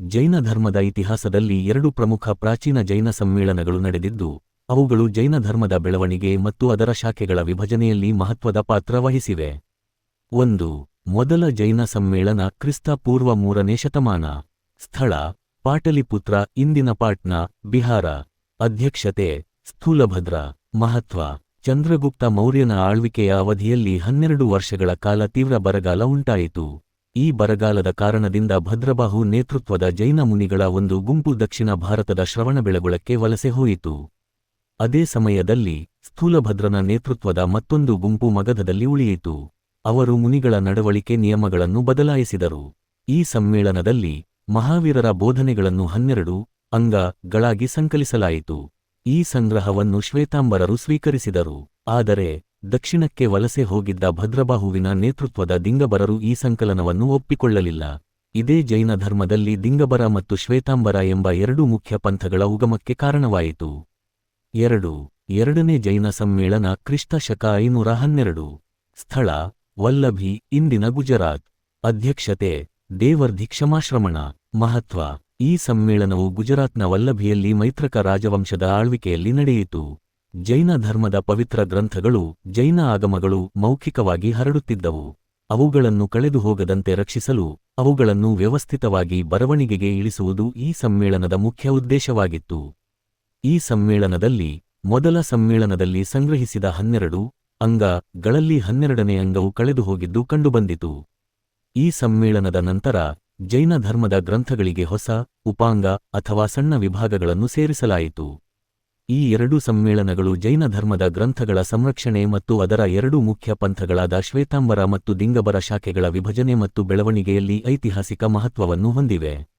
ಜೈನ ಧರ್ಮದ ಇತಿಹಾಸದಲ್ಲಿ ಎರಡು ಪ್ರಮುಖ ಪ್ರಾಚೀನ ಜೈನ ಸಮ್ಮೇಳನಗಳು ನಡೆದಿದ್ದು, ಅವುಗಳು ಜೈನ ಧರ್ಮದ ಬೆಳವಣಿಗೆ ಮತ್ತು ಅದರ ಶಾಖೆಗಳ ವಿಭಜನೆಯಲ್ಲಿ ಮಹತ್ವದ ಪಾತ್ರ ವಹಿಸಿವೆ. ಒಂದು, ಮೊದಲ ಜೈನ ಸಮ್ಮೇಳನ ಕ್ರಿಸ್ತ ಪೂರ್ವ ಮೂರನೇ ಶತಮಾನ. ಸ್ಥಳ, ಪಾಟಲಿಪುತ್ರ, ಇಂದಿನ ಪಾಟ್ನಾ, ಬಿಹಾರ. ಅಧ್ಯಕ್ಷತೆ, ಸ್ಥೂಲಭದ್ರ. ಮಹತ್ವ, ಚಂದ್ರಗುಪ್ತ ಮೌರ್ಯನ ಆಳ್ವಿಕೆಯ ಅವಧಿಯಲ್ಲಿ ಹನ್ನೆರಡು ವರ್ಷಗಳ ಕಾಲ ತೀವ್ರ ಬರಗಾಲ ಉಂಟಾಯಿತು. ಈ ಬರಗಾಲದ ಕಾರಣದಿಂದ ಭದ್ರಬಾಹು ನೇತೃತ್ವದ ಜೈನ ಮುನಿಗಳ ಒಂದು ಗುಂಪು ದಕ್ಷಿಣ ಭಾರತದ ಶ್ರವಣಬೆಳಗೊಳಕ್ಕೆ ವಲಸೆ ಹೋಯಿತು. ಅದೇ ಸಮಯದಲ್ಲಿ ಸ್ಥೂಲಭದ್ರನ ನೇತೃತ್ವದ ಮತ್ತೊಂದು ಗುಂಪು ಮಗಧದಲ್ಲಿ ಉಳಿಯಿತು. ಅವರು ಮುನಿಗಳ ನಡವಳಿಕೆ ನಿಯಮಗಳನ್ನು ಬದಲಾಯಿಸಿದರು. ಈ ಸಮ್ಮೇಳನದಲ್ಲಿ ಮಹಾವೀರರ ಬೋಧನೆಗಳನ್ನು ಹನ್ನೆರಡು ಅಂಗಗಳಾಗಿ ಸಂಕಲಿಸಲಾಯಿತು. ಈ ಸಂಗ್ರಹವನ್ನು ಶ್ವೇತಾಂಬರರು ಸ್ವೀಕರಿಸಿದರು. ಆದರೆ ದಕ್ಷಿಣಕ್ಕೆ ವಲಸೆ ಹೋಗಿದ್ದ ಭದ್ರಬಾಹುವಿನ ನೇತೃತ್ವದ ದಿಂಗಬರರು ಈ ಸಂಕಲನವನ್ನು ಒಪ್ಪಿಕೊಳ್ಳಲಿಲ್ಲ. ಇದೇ ಜೈನ ಧರ್ಮದಲ್ಲಿ ದಿಂಗಬರ ಮತ್ತು ಶ್ವೇತಾಂಬರ ಎಂಬ ಎರಡು ಮುಖ್ಯ ಪಂಥಗಳ ಉಗಮಕ್ಕೆ ಕಾರಣವಾಯಿತು. ಎರಡು, ಎರಡನೇ ಜೈನ ಸಮ್ಮೇಳನ ಕ್ರಿಸ್ತ ಶಕ ಐನೂರ ಹನ್ನೆರಡು. ಸ್ಥಳ, ವಲ್ಲಭಿ, ಇಂದಿನ ಗುಜರಾತ್. ಅಧ್ಯಕ್ಷತೆ, ದೇವರ್ಧಿ ಕ್ಷಮಾಶ್ರಮಣ. ಮಹತ್ವ, ಈ ಸಮ್ಮೇಳನವು ಗುಜರಾತ್ನ ವಲ್ಲಭಿಯಲ್ಲಿ ಮೈತ್ರಕ ರಾಜವಂಶದ ಆಳ್ವಿಕೆಯಲ್ಲಿ ನಡೆಯಿತು. ಜೈನ ಧರ್ಮದ ಪವಿತ್ರ ಗ್ರಂಥಗಳು, ಜೈನ ಆಗಮಗಳು ಮೌಖಿಕವಾಗಿ ಹರಡುತ್ತಿದ್ದವು. ಅವುಗಳನ್ನು ಕಳೆದು ಹೋಗದಂತೆ ರಕ್ಷಿಸಲು, ಅವುಗಳನ್ನು ವ್ಯವಸ್ಥಿತವಾಗಿ ಬರವಣಿಗೆಗೆ ಇಳಿಸುವುದು ಈ ಸಮ್ಮೇಳನದ ಮುಖ್ಯ ಉದ್ದೇಶವಾಗಿತ್ತು. ಈ ಸಮ್ಮೇಳನದಲ್ಲಿ, ಮೊದಲ ಸಮ್ಮೇಳನದಲ್ಲಿ ಸಂಗ್ರಹಿಸಿದ ಹನ್ನೆರಡು ಅಂಗಗಳಲ್ಲಿ ಹನ್ನೆರಡನೇ ಅಂಗವು ಕಳೆದು ಹೋಗಿದ್ದು ಕಂಡುಬಂದಿತು. ಈ ಸಮ್ಮೇಳನದ ನಂತರ, ಜೈನ ಧರ್ಮದ ಗ್ರಂಥಗಳಿಗೆ ಹೊಸ, ಉಪಾಂಗ ಅಥವಾ ಸಣ್ಣ ವಿಭಾಗಗಳನ್ನು ಸೇರಿಸಲಾಯಿತು. ಈ ಎರಡು ಸಮ್ಮೇಳನಗಳು ಜೈನ ಧರ್ಮದ ಗ್ರಂಥಗಳ ಸಂರಕ್ಷಣೆ ಮತ್ತು ಅದರ ಎರಡು ಮುಖ್ಯ ಪಂಥಗಳಾದ ಶ್ವೇತಾಂಬರ ಮತ್ತು ದಿಂಗಬರ ಶಾಖೆಗಳ ವಿಭಜನೆ ಮತ್ತು ಬೆಳವಣಿಗೆಯಲ್ಲಿ ಐತಿಹಾಸಿಕ ಮಹತ್ವವನ್ನು ಹೊಂದಿವೆ.